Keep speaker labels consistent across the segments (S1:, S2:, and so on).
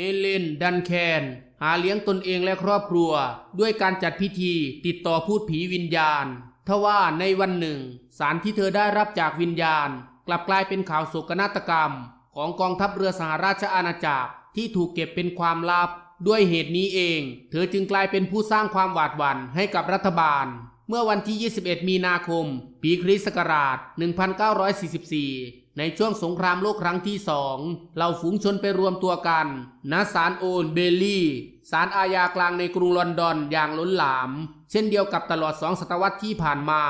S1: เฮเลน ดันแคน หาเลี้ยงตนเองและครอบครัว ด้วยการจัดพิธีติดต่อพูดผีวิญญาณทว่าในวันหนึ่ง สารที่เธอได้รับจากวิญญาณ กลับกลายเป็นข่าวโศกนาฏกรรม ของกองทัพเรือสหราชอาณาจักรที่ถูกเก็บเป็นความลับ ด้วยเหตุนี้เอง เธอจึงกลายเป็นผู้สร้างความหวาดหวั่นให้กับรัฐบาล เมื่อวันที่ 21 มีนาคม ปีคริสต์ศักราช 1944 ในช่วงสงครามโลกครั้งที่สองเหล่าฝูงชนไปรวมตัวกันณศาลโอนเบลลี่ศาลอาญากลางในกรุงลอนดอนอย่างล้นหลาม เช่นเดียวกับตลอดสองศตวรรษที่ผ่านมา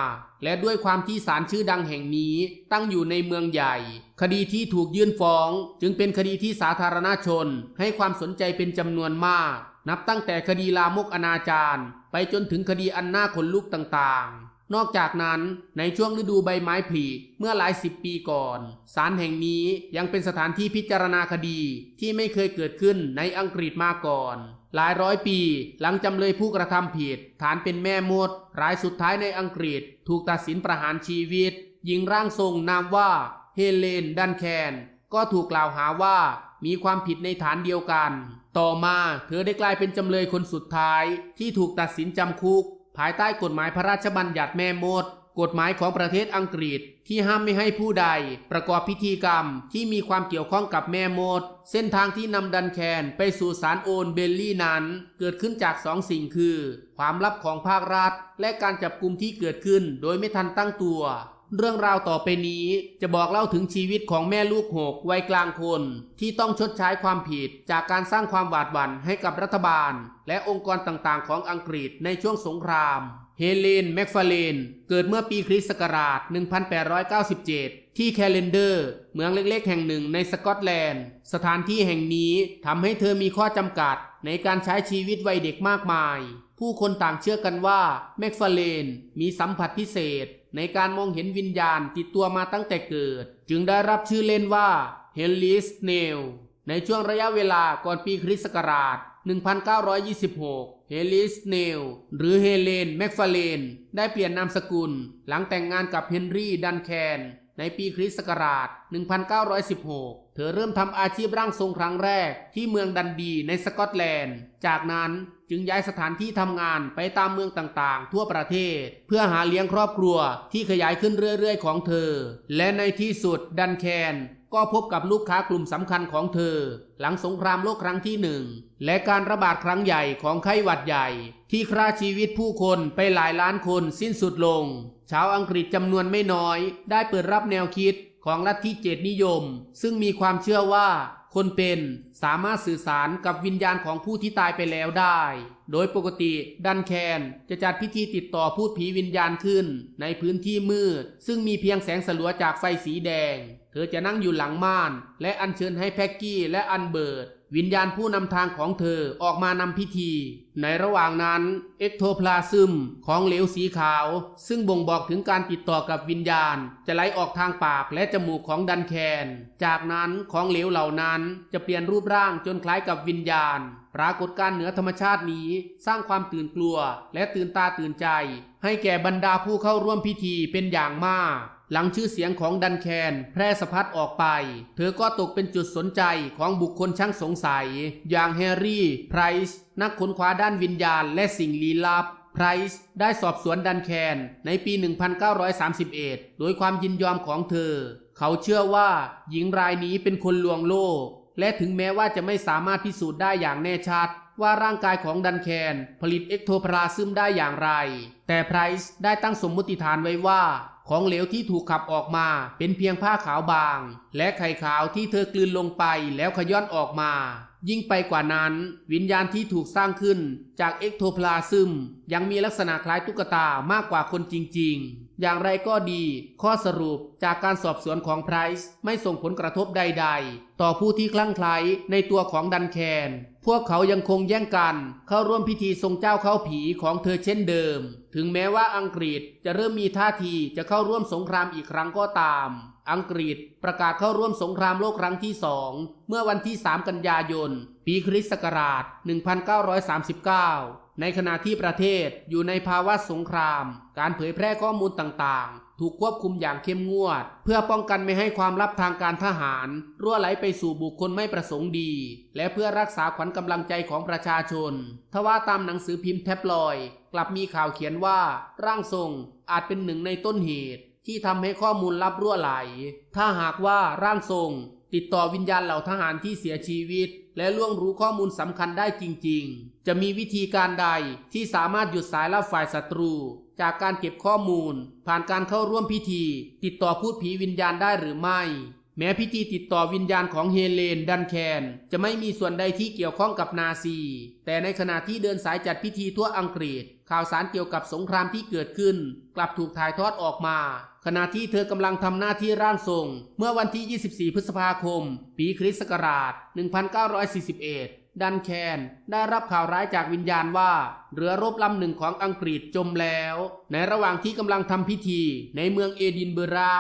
S1: และด้วยความที่ศาลชื่อดังแห่งนี้ตั้งอยู่ในเมืองใหญ่ คดีที่ถูกยื่นฟ้อง จึงเป็นคดีที่สาธารณชน ให้ความสนใจเป็นจำนวนมาก นับตั้งแต่คดีลามกอนาจารไปจนถึงคดีอันน่าขนลุกต่างๆ นอกจากนั้นในช่วงฤดูใบไม้ผลิเมื่อหลายสิบปีก่อนศาลแห่งนี้ยังเป็นสถานที่พิจารณาคดีที่ไม่เคยเกิดขึ้นในอังกฤษมาก่อน หลายร้อยปีหลังจำเลยผู้กระทำผิด ฐานเป็นแม่มดรายสุดท้ายในอังกฤษ ถูกตัดสินประหารชีวิต หญิงร่างทรงนามว่าเฮเลนดันแคน ก็ถูกกล่าวหาว่ามีความผิดในฐานเดียวกัน ต่อมาเธอได้กลายเป็นจำเลยคนสุดท้ายที่ถูกตัดสินจำคุก ภายใต้กฎหมายพระราชบัญญัติแม่มดกฎหมายของประเทศอังกฤษที่ห้ามไม่ให้ผู้ใด ประกอบพิธีกรรมที่มีความเกี่ยวข้องกับแม่มด เส้นทางที่นำดันแคนไปสู่สารโอนเบลลี่นั้น เกิดขึ้นจากสองสิ่งคือ ความลับของภาครัฐ และการจับกลุ่มที่เกิดขึ้นโดยไม่ทันตั้งตัว เรื่องราวต่อไปนี้จะบอกเล่าถึงชีวิตของแม่ลูกหกวัยกลางคน ที่ต้องชดใช้ความผิดจากการสร้างความหวาดหวั่นให้กับรัฐบาล และองค์กรต่างๆ ของอังกฤษในช่วงสงคราม เฮเลนแมคฟาเลน เกิดเมื่อปีคริสต์ศักราช 1897 ที่แคลนเดอร์ เมืองเล็กๆ แห่งหนึ่งในสกอตแลนด์ สถานที่แห่งนี้ทำให้เธอมีข้อจำกัดในการใช้ชีวิตวัยเด็กมากมาย ผู้คนต่างเชื่อกันว่าแมคฟาเลนมีสัมผัสพิเศษ ในการมองเห็นวิญญาณติดตัวมาตั้งแต่เกิด จึงได้รับชื่อเล่นว่าเฮลิสเนลในช่วงระยะเวลาก่อนปีคริสต์ศักราช 1926 เฮลิสเนลหรือเฮเลน แมกฟาเลน ได้เปลี่ยนนามสกุล หลังแต่งงานกับเฮนรี่ ดันแคน ในปีคริสต์ศักราช 1916 เธอเริ่มทำอาชีพร่างทรงครั้งแรกที่เมืองดันดีในสกอตแลนด์ จากนั้นจึงย้ายสถานที่ทำงานไปตามเมืองต่างๆ ทั่วประเทศ เพื่อหาเลี้ยงครอบครัวที่ขยายขึ้นเรื่อยๆ ของเธอ และในที่สุดดันแคนก็พบกับลูกค้ากลุ่มสำคัญของเธอ หลังสงครามโลกครั้งที่หนึ่งและการระบาดครั้งใหญ่ของไข้หวัดใหญ่ ที่ฆ่าชีวิตผู้คนไปหลายล้านคนสิ้นสุดลง ชาวอังกฤษจำนวนไม่น้อยได้เปิดรับแนวคิดของลัทธิเจตนิยม ซึ่งมีความเชื่อว่าคนเป็นสามารถสื่อสารกับวิญญาณของผู้ที่ตายไปแล้วได้ โดยปกติดันแคนจะจัดพิธีติดต่อพูดผีวิญญาณขึ้น ในพื้นที่มืด ซึ่งมีเพียงแสงสลัวจากไฟสีแดง เธอจะนั่งอยู่หลังม่าน และอัญเชิญให้แพ็กกี้และอันเบิร์ด วิญญาณผู้นำทางของเธอออกมานำพิธี ในระหว่างนั้นเอ็กโทพลาซึมของเหลวสีขาว ซึ่งบ่งบอกถึงการติดต่อกับวิญญาณ จะไหลออกทางปากและจมูกของดันแคน จากนั้นของเหลวเหล่านั้นจะเปลี่ยนรูปร่างจนคล้ายกับวิญญาณ ปรากฏการณ์เหนือธรรมชาตินี้ สร้างความตื่นกลัวและตื่นตาตื่นใจ ให้แก่บรรดาผู้เข้าร่วมพิธีเป็นอย่างมาก หลังชื่อเสียงของดันแคน แพร่สะพัดออกไป เธอก็ตกเป็นจุดสนใจของบุคคลช่างสงสัย อย่างแฮร์รี่ ไพรส์นักค้นคว้าด้านวิญญาณและสิ่งลี้ลับไพรส์ได้สอบสวนดันแคนในปี 1931 โดยความยินยอมของเธอ เขาเชื่อว่าหญิงรายนี้เป็นคนลวงโลก และถึงแม้ว่าจะไม่สามารถพิสูจน์ได้อย่างแน่ชัด ว่าร่างกายของดันแคนผลิตเอ็กโทพลาซึมได้อย่างไร แต่ไพรส์ได้ตั้งสมมติฐานไว้ว่า ของเหลวที่ถูกขับออกมา เป็นเพียงผ้าขาวบาง และไข่ขาวที่เธอกลืนลงไปแล้วขย้อนออกมา ยิ่งไปกว่านั้น วิญญาณที่ถูกสร้างขึ้นจากเอ็กโทพลาซึม ยังมีลักษณะคล้ายตุ๊กตามากกว่าคนจริง ๆ อย่างไรก็ดี ข้อสรุปจากการสอบสวนของไพรส์ไม่ส่งผลกระทบใด ๆ ต่อผู้ที่คลั่งไคล้ในตัวของดันแคน พวกเขายังคงแย่งกัน เข้าร่วมพิธีทรงเจ้าเข้าผีของเธอเช่นเดิม ถึงแม้ว่าอังกฤษจะเริ่มมีท่าทีจะเข้าร่วมสงครามอีกครั้งก็ตาม อังกฤษประกาศเข้าร่วมสงครามโลกครั้งที่สองเมื่อวันที่ 3 กันยายน ปีคริสต์ศักราช 1939 ในขณะที่ประเทศอยู่ในภาวะสงคราม การเผยแพร่ข้อมูลต่างๆ ถูกควบคุมอย่างเข้มงวด เพื่อป้องกันไม่ให้ความลับทางการทหาร รั่วไหลไปสู่บุคคลไม่ประสงค์ดี และเพื่อรักษาขวัญกำลังใจของประชาชน ทว่าตามหนังสือพิมพ์แท็บลอยด์ กลับมีข่าวเขียนว่าร่างทรงอาจเป็นหนึ่งในต้นเหตุ ที่ทำให้ข้อมูลลับรั่วไหล ถ้าหากว่าร่างทรง ติดต่อวิญญาณเหล่าทหารที่เสียชีวิต และล่วงรู้ข้อมูลสำคัญได้จริง ๆ จะมีวิธีการใดที่สามารถหยุดสายลับฝ่ายศัตรู จากการเก็บข้อมูล ผ่านการเข้าร่วมพิธี ติดต่อพูดผีวิญญาณได้หรือไม่ แม้พิธีติดต่อวิญญาณของเฮเลน ดันแคน จะไม่มีส่วนใดที่เกี่ยวข้องกับนาซี แต่ในขณะที่เดินสายจัดพิธีทั่วอังกฤษ ข่าวสารเกี่ยวกับสงครามที่เกิดขึ้น กลับถูกถ่ายทอดออกมา ขณะที่เธอกำลังทำหน้าที่ร่างทรง เมื่อวันที่ 24 พฤษภาคม ปีคริสต์ศักราช 1941ดันแคนได้รับข่าวร้ายจากวิญญาณว่า เรือรบลำหนึ่งของอังกฤษจมแล้ว ในระหว่างที่กำลังทำพิธีในเมืองเอดินเบระ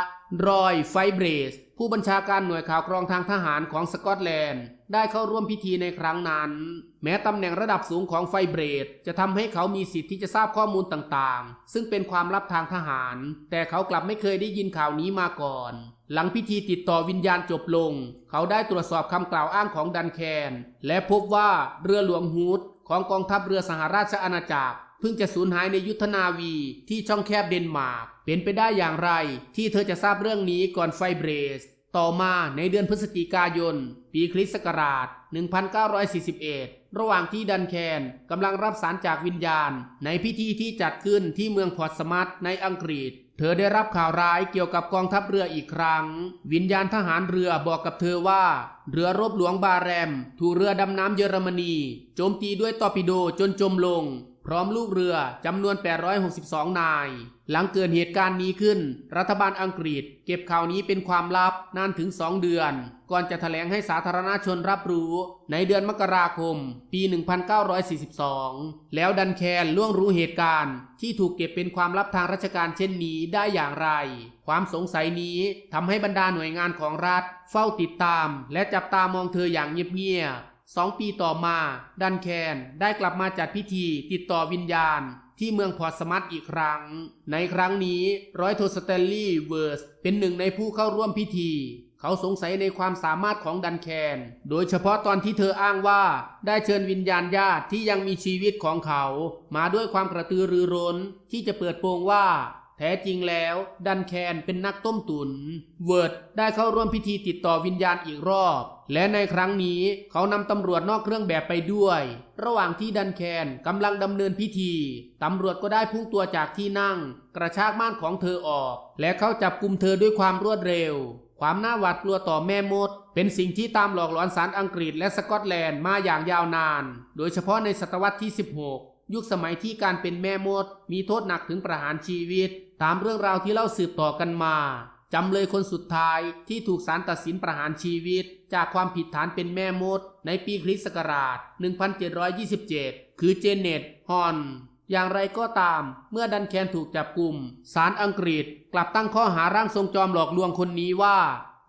S1: รอยไฟเบรส ผู้บัญชาการหน่วยข่าวกรองทางทหารของสกอตแลนด์ ได้เข้าร่วมพิธีในครั้งนั้น แม้ตำแหน่งระดับสูงของไฟเบรด จะทำให้เขามีสิทธิ์ที่จะทราบข้อมูลต่างๆ ซึ่งเป็นความลับทางทหาร แต่เขากลับไม่เคยได้ยินข่าวนี้มาก่อน หลังพิธีติดต่อวิญญาณจบลง เขาได้ตรวจสอบคำกล่าวอ้างของดันแคน และพบว่าเรือหลวงฮูดของกองทัพเรือสหราชอาณาจักร เพิ่งจะสูญหายในยุทธนาวีที่ช่องแคบเดนมาร์กเป็นไปได้อย่างไร ที่เธอจะทราบเรื่องนี้ก่อนไฟเบรส ต่อมาในเดือนพฤศจิกายน ปีคริสต์ศักราช 1941 ระหว่างที่ดันแคนกำลังรับสารจากวิญญาณ ในพิธีที่จัดขึ้นที่เมืองพอร์ตสมัตในอังกฤษ เธอได้รับข่าวร้ายเกี่ยวกับกองทัพเรืออีกครั้ง วิญญาณทหารเรือบอกกับเธอว่า เรือรบหลวงบาแรม ถูกเรือดำน้ำเยอรมนีโจมตีด้วยตอร์ปิโดจนจมลง พร้อมลูกเรือจำนวน 862 นาย หลังเกิดเหตุการณ์นี้ขึ้น รัฐบาลอังกฤษ เก็บข่าวนี้เป็นความลับนานถึง 2 เดือน ก่อนจะแถลงให้สาธารณชนรับรู้ ในเดือนมกราคม ปี 1942 แล้วดันแคนล่วงรู้เหตุการณ์ ที่ถูกเก็บเป็นความลับทางราชการเช่นนี้ได้อย่างไร ความสงสัยนี้ทำให้บรรดาหน่วยงานของรัฐ เฝ้าติดตาม และจับตามองเธออย่างเงียบๆ สองปีต่อมา ดันแคนได้กลับมาจัดพิธีติดต่อวิญญาณที่เมืองพอสมัตอีกครั้ง ในครั้งนี้ร้อยโทสเตลลี่เวิร์สเป็นหนึ่งในผู้เข้าร่วมพิธี เขาสงสัยในความสามารถของดันแคน โดยเฉพาะตอนที่เธออ้างว่าได้เชิญวิญญาณญาติที่ยังมีชีวิตของเขา มาด้วยความกระตือรือร้นที่จะเปิดโปงว่า แท้จริงแล้วดันแคนเป็นนักต้มตุน เวิร์ดได้เข้าร่วมพิธีติดต่อวิญญาณอีกรอบ และในครั้งนี้เขานำตำรวจนอกเครื่องแบบไปด้วย ระหว่างที่ดันแคนกำลังดำเนินพิธี ตำรวจก็ได้พุ่งตัวจากที่นั่ง กระชากม่านของเธอออก และเข้าจับกลุ่มเธอด้วยความรวดเร็ว ความน่าหวาดกลัวต่อแม่มด เป็นสิ่งที่ตามหลอกหลอนสารอังกฤษและสกอตแลนด์มาอย่างยาวนาน โดยเฉพาะในศตวรรษที่ 16 ยุคสมัยที่การเป็นแม่มด มีโทษหนักถึงประหารชีวิต ตามเรื่องราวที่เล่าสืบต่อกันมาจำเลยคนสุดท้ายที่ถูกศาลตัดสินประหารชีวิต จากความผิดฐานเป็นแม่มด ในปีคริสต์ศักราช 1727 คือเจเน็ต ฮอน อย่างไรก็ตาม เมื่อดันแคนถูกจับกลุ่มศาลอังกฤษกลับตั้งข้อหาร่างทรงจอมหลอกลวงคนนี้ว่า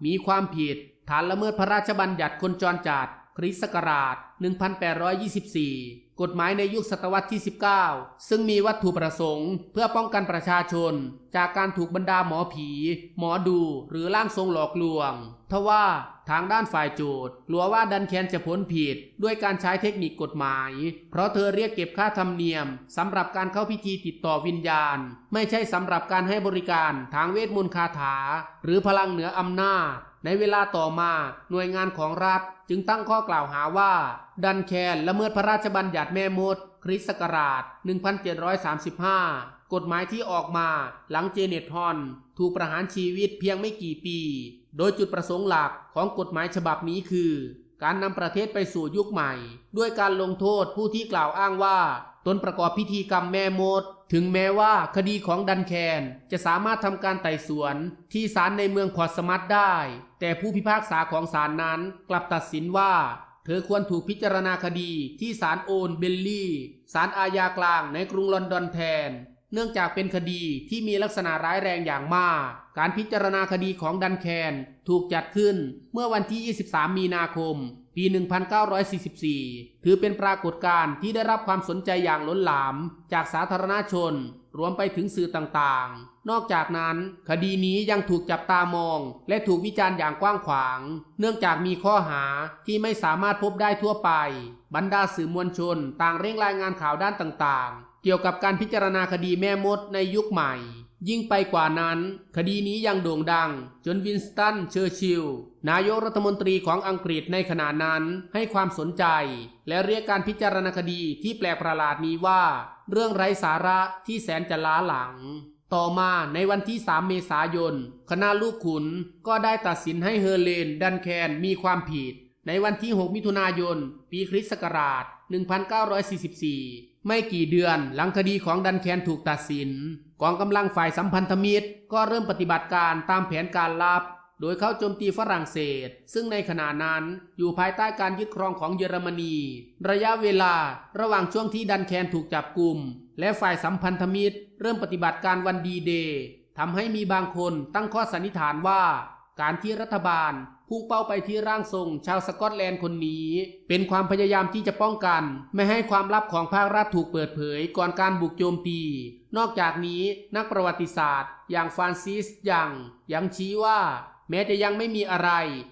S1: มีความผิด ฐานละเมิดพระราชบัญญัติคนจรจัด คริสต์ศักราช 1824 กฎหมายในยุคศตวรรษที่ 19 ซึ่งมีวัตถุประสงค์ เพื่อป้องกันประชาชน จากการถูกบรรดาหมอผี หมอดู หรือร่างทรงหลอกลวง ทว่าทางด้านฝ่ายโจทย์กลัวว่าดันแคนจะพ้นผิด ด้วยการใช้เทคนิคกฎหมาย เพราะเธอเรียกเก็บค่าธรรมเนียมสำหรับการเข้าพิธีติดต่อวิญญาณ ไม่ใช่สำหรับการให้บริการทางเวทมนต์คาถา หรือพลังเหนืออำนาจ ในเวลาต่อมาหน่วยงานของรัฐจึงตั้งข้อกล่าวหาว่า ดันแคนละเมิดพระราชบัญญัติแม่มด คริสต์ศักราช 1735 กฎหมายที่ออกมาหลังเจเน็ตฮอน ถูกประหารชีวิตเพียงไม่กี่ปี โดยจุดประสงค์หลักของกฎหมายฉบับนี้คือ การนำประเทศไปสู่ยุคใหม่ ด้วยการลงโทษผู้ที่กล่าวอ้างว่า ตนประกอบพิธีกรรมแม่มด ถึงแม้ว่าคดีของดันแคน จะสามารถทำการไต่สวนที่ศาลในเมืองพอสมัตได้ แต่ผู้พิพากษาของศาลนั้นกลับตัดสินว่า เธอควรถูกพิจารณาคดีที่ศาลโอนเบลลี่ศาลอาญากลางในกรุงลอนดอนแทน เนื่องจากเป็นคดีที่มีลักษณะร้ายแรงอย่างมาก การพิจารณาคดีของดันแคนถูกจัดขึ้นเมื่อวันที่ 23 มีนาคม ปี 1944 ถือเป็นปรากฏการณ์ที่ได้รับความสนใจอย่างล้นหลาม จากสาธารณชน รวมไปถึงสื่อต่างๆ นอกจากนั้น คดีนี้ยังถูกจับตามอง และถูกวิจารณ์อย่างกว้างขวาง เนื่องจากมีข้อหาที่ไม่สามารถพบได้ทั่วไป บรรดาสื่อมวลชน ต่างเร่งรายงานข่าวด้านต่างๆ เกี่ยวกับการพิจารณาคดีแม่มดในยุคใหม่ ยิ่งไปกว่านั้น คดีนี้ยังโด่งดัง จนวินสตันเชอร์ชิลล์นายกรัฐมนตรีของอังกฤษในขณะนั้นให้ความสนใจ และเรียกการพิจารณาคดีที่แปลกประหลาดนี้ว่า เรื่องไร้สาระที่แสนจะล้าหลัง ต่อมาในวันที่ 3 เมษายน คณะลูกขุนก็ได้ตัดสินให้เฮอร์เลน ดันแคนมีความผิด ในวันที่ 6 มิถุนายน ปีคริสต์ศักราช 1944 ไม่กี่เดือนหลังคดีของดันแคนถูกตัดสินกองกำลังฝ่ายสัมพันธมิตร ก็เริ่มปฏิบัติการตามแผนการลับ โดยเข้าโจมตีฝรั่งเศส ซึ่งในขณะนั้นอยู่ภายใต้การยึดครองของเยอรมนี ระยะเวลาระหว่างช่วงที่ดันแคนถูกจับกลุ่ม และฝ่ายสัมพันธมิตร เริ่มปฏิบัติการวันดีเดย์ทำให้มีบางคนตั้งข้อสันนิษฐานว่า การที่รัฐบาลพุ่งเป้าไปที่ร่างทรงชาวสกอตแลนด์คนนี้ เป็นความพยายามที่จะป้องกัน ไม่ให้ความลับของภาครัฐถูกเปิดเผยก่อนการบุกโจมตี นอกจากนี้นักประวัติศาสตร์ อย่างฟรานซิสยังยังชี้ว่า แม้จะยังไม่มีอะไร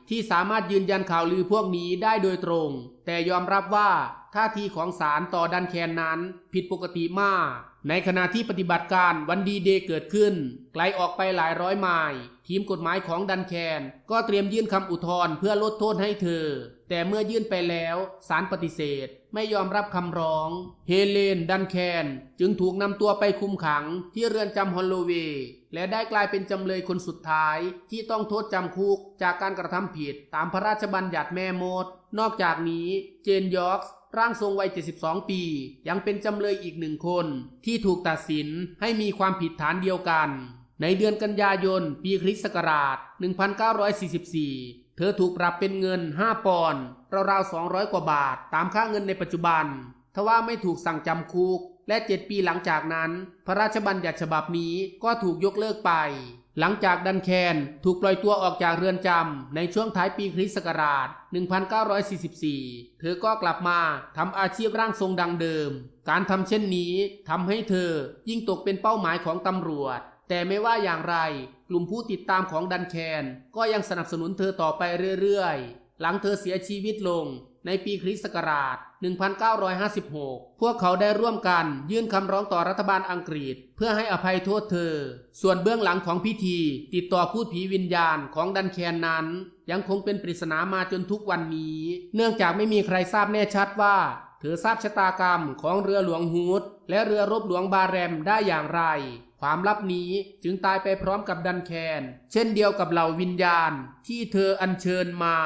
S1: ที่สามารถยืนยันข่าวลือพวกนี้ได้โดยตรง แต่ยอมรับว่าท่าทีของศาลต่อดันแคนนั้น ผิดปกติมาก ในขณะที่ปฏิบัติการวันดีเดย์เกิดขึ้น ไกลออกไปหลายร้อยไมล์ทีมกฎหมายของดันแคน ก็เตรียมยื่นคำอุทธรณ์เพื่อลดโทษให้เธอ แต่เมื่อยื่นไปแล้วศาลปฏิเสธ ไม่ยอมรับคำร้อง เฮเลน ดันแคน จึงถูกนำตัวไปคุมขังที่เรือนจำฮอลโลเวย์และได้กลายเป็นจำเลยคนสุดท้าย ที่ต้องโทษจำคุกจากการกระทำผิดตามพระราชบัญญัติแม่มด นอกจากนี้เจนยอร์ก ร่างทรงวัย 72 ปี ยังเป็นจำเลยอีกหนึ่งคน ที่ถูกตัดสินให้มีความผิดฐานเดียวกัน ในเดือนกันยายน ปีคริสต์ศักราช 1944 เธอถูกปรับเป็นเงิน 5 ปอนด์ราวๆ 200 กว่าบาท ตามค่าเงินในปัจจุบัน ทว่าไม่ถูกสั่งจำคุก และ 7 ปีหลังจากนั้น พระราชบัญญัติฉบับนี้ก็ถูกยกเลิกไป หลังจากดันแคนถูกปล่อยตัวออกจากเรือนจำในช่วงท้ายปีคริสต์ศักราช 1944 เธอก็กลับมาทำอาชีพร่างทรงดังเดิม การทำเช่นนี้ทำให้เธอยิ่งตกเป็นเป้าหมายของตำรวจ แต่ไม่ว่าอย่างไร กลุ่มผู้ติดตามของดันแคนก็ยังสนับสนุนเธอต่อไปเรื่อยๆ หลังเธอเสียชีวิตลงในปีคริสต์ศักราช 1956 พวกเขาได้ร่วมกันยื่นคำร้องต่อรัฐบาลอังกฤษ เพื่อให้อภัยโทษเธอ ส่วนเบื้องหลังของพิธี ติดต่อพูดผีวิญญาณของดันแคนนั้น ยังคงเป็นปริศนามาจนทุกวันนี้ เนื่องจากไม่มีใครทราบแน่ชัดว่า เธอทราบชะตากรรมของเรือหลวงฮูดและเรือรบหลวงบาแรมได้อย่างไร ความลับนี้จึงตายไปพร้อมกับดันแคน เช่นเดียวกับเหล่าวิญญาณที่เธออัญเชิญมา